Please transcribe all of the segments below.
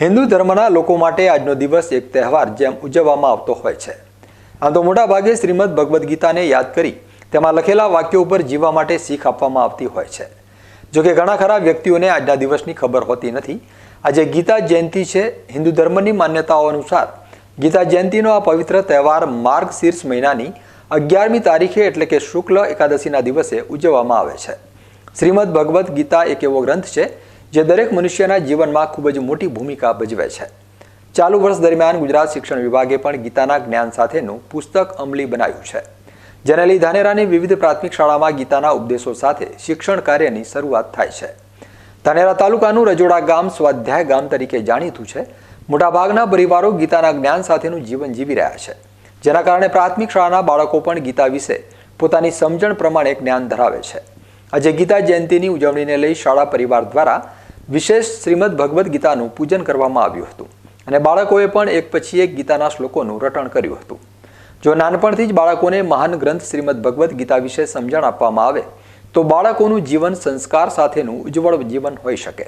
હિન્દુ ધર્મના લોકો માટે આજનો દિવસ એક તહેવાર જેમ ઉજવવામાં આવતો હોય છે. આમ તો મોટાભાગે શ્રીમદ ભગવદ્ ગીતાને યાદ કરી તેમાં લખેલા વાક્યો ઉપર જીવવા માટે શીખ આપવામાં આવતી હોય છે. જોકે ઘણા ખરા વ્યક્તિઓને આજના દિવસની ખબર હોતી નથી. આજે ગીતા જયંતિ છે. હિન્દુ ધર્મની માન્યતાઓ અનુસાર ગીતા જયંતિનો આ પવિત્ર તહેવાર માર્ગ શીર્ષ મહિનાની અગિયારમી તારીખે એટલે કે શુક્લ એકાદશીના દિવસે ઉજવવામાં આવે છે. શ્રીમદ ભગવદ્ ગીતા એક એવો ગ્રંથ છે જે દરેક મનુષ્યના જીવનમાં ખૂબ જ મોટી ભૂમિકા ભજવે છે. ચાલુ વર્ષ દરમિયાન ગુજરાત શિક્ષણ વિભાગે પણ ગીતાના જ્ઞાન સાથેનું પુસ્તક અમલી બનાવ્યું છે. જેને લઈ ધાનેરાની વિવિધ પ્રાથમિક શાળામાં ગીતાના ઉપદેશો સાથે શિક્ષણ કાર્યની શરૂઆત થાય છે. ધાનેરા તાલુકાનું રજોડા ગામ સ્વાધ્યાય ગામ તરીકે જાણીતું છે. મોટાભાગના પરિવારો ગીતાના જ્ઞાન સાથેનું જીવન જીવી રહ્યા છે. જેના કારણે પ્રાથમિક શાળાના બાળકો પણ ગીતા વિશે પોતાની સમજણ પ્રમાણે જ્ઞાન ધરાવે છે. આજે ગીતા જયંતિની ઉજવણીને લઈ શાળા પરિવાર દ્વારા વિશેષ શ્રીમદ ભગવદ્ ગીતાનું પૂજન કરવામાં આવ્યું હતું અને બાળકોએ પણ એક પછી એક ગીતાના શ્લોકોનું રટણ કર્યું હતું. જો નાનપણથી જ બાળકોને મહાન ગ્રંથ શ્રીમદ ભગવદ્ ગીતા વિશે સમજણ આપવામાં આવે, તો બાળકોનું જીવન સંસ્કાર સાથેનું ઉજ્જવળ જીવન હોઈ શકે.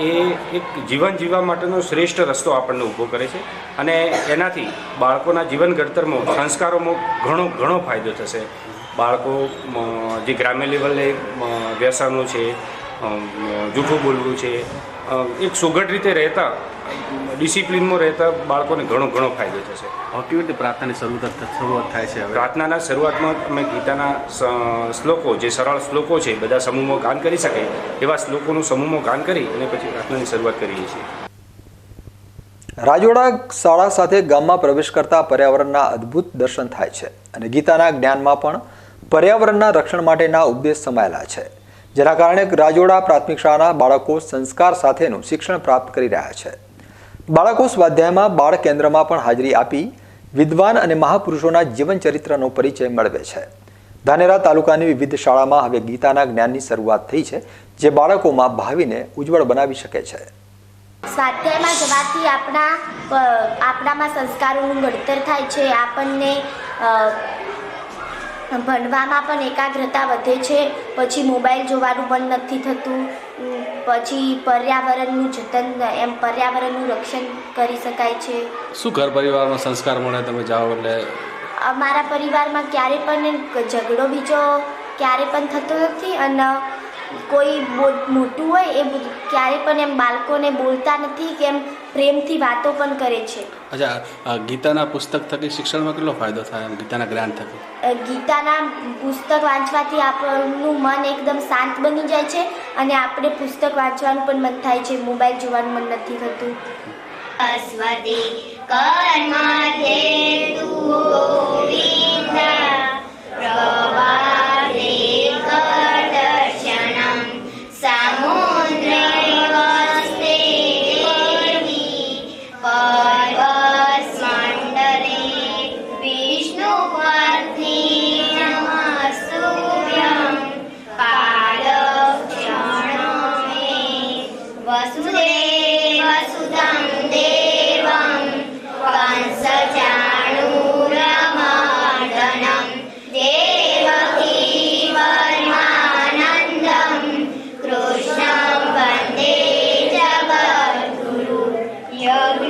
એ એક જીવન જીવવા માટેનો શ્રેષ્ઠ રસ્તો આપણને ઊભો કરે છે અને એનાથી બાળકોના જીવન ઘડતરમાં સંસ્કારોમાં ઘણો ઘણો ફાયદો થશે. બાળકો જે ગ્રામ્ય લેવલે વ્યસનો છે જૂઠું બોલવું છે એક સુઘડ રીતે રહેતા ડિસિપ્લિનમાં રહેતા બાળકોને ઘણો ઘણો ફાયદો થશે. કેવી રીતે પ્રાર્થનાની શરૂઆત શરૂઆત થાય છે હવે? પ્રાર્થનાના શરૂઆતમાં અમે ગીતાના શ્લોકો જે સરળ શ્લોકો છે બધા સમૂહમાં ગાન કરી શકે એવા શ્લોકોનું સમૂહમાં ગાન કરી અને પછી પ્રાર્થનાની શરૂઆત કરીએ છીએ. રાજોડા શાળા સાથે ગામમાં પ્રવેશ કરતા પર્યાવરણના અદ્ભુત દર્શન થાય છે અને ગીતાના જ્ઞાનમાં પણ પર્યાવરણના રક્ષણ માટેના ઉપદેશ સમાયેલા છે. જેના કારણે રાજોડા પ્રાથમિક શાળાના બાળકો સંસ્કાર સાથેનું શિક્ષણ પ્રાપ્ત કરી રહ્યા છે. બાળકો સ્વાધ્યાયમાં બાળ કેન્દ્રમાં પણ હાજરી આપી વિદ્વાન અને મહાપુરુષોના જીવન ચરિત્રનો પરિચય મેળવે છે. ધાનેરા તાલુકાની વિવિધ શાળામાં હવે ગીતાના જ્ઞાનની શરૂઆત થઈ છે, જે બાળકોમાં ભાવિને ઉજ્જવળ બનાવી શકે છે. સ્વાધ્યાયમાં જવાથી આપણા આપણામાં સંસ્કારોનું ઘડતર થાય છે. આપણને ભણવામાં પણ એકાગ્રતા વધે છે. પછી મોબાઈલ જોવાનું પણ નથી થતું. પછી પર્યાવરણનું જતન એમ પર્યાવરણનું રક્ષણ કરી શકાય છે. શું ઘર પરિવારમાં સંસ્કાર મળે? તમે જાઓ એટલે. અમારા પરિવારમાં ક્યારે પણ ઝઘડો બીજો ક્યારે પણ થતો નથી અને કોઈ મોટું હોય એ બધું. ક્યારે પણ એમ બાળકોને બોલતા નથી કે એમ પ્રેમથી વાતો પણ કરે છે. અચ્છા ગીતાના પુસ્તક થકી શિક્ષણમાં કેટલો ફાયદો થાય એમ? ગીતાના જ્ઞાન થકી? ગીતાના પુસ્તક વાંચવાથી આપણનું મન એકદમ શાંત બની જાય છે અને આપણે પુસ્તક વાંચવાનું પણ મન થાય છે. મોબાઈલ જોવાનું મન નથી થતું. અસ્વતિ કર્મધેતુ